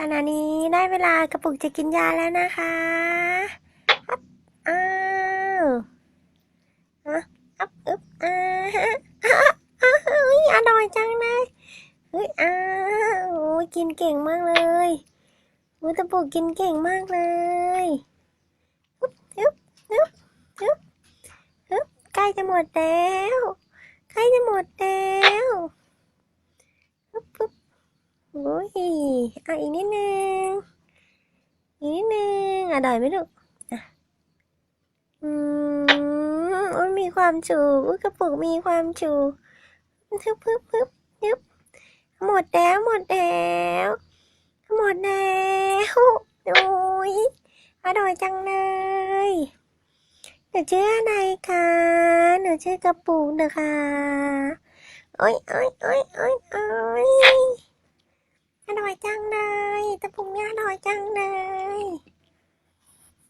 ขณะนี้ได้เวลากระปุกจะกินยาแล้วนะคะอัพอ้าวอะอัพอึบอ้าวอ้าวเฮ้ยอร่อยจังเลยเฮ้ยอ้าวโอ้ยกินเก่งมากเลยโอ้ยกระปุกกินเก่งมากเลยอึบอึบอึบอึบอึบใกล้จะหมดแล้ว ใกล้จะหมดแล้วอึบอึบ โอ้ยเอาอีกนิดนึง อีกนิดนึงอร่อยไหมลูกอะอืมโอ้ยมีความจูอุ้ยกระปุกมีความจูพึบพึบพึบพึบหมดแล้ว หมดแล้ว หมดแล้วโอ้ยอร่อยจังเลยหนูชื่ออะไรคะหนูชื่อกระปุกนะคะโอ้ยโอ้ยโอ้ยโอ้ยโอ้ย 真的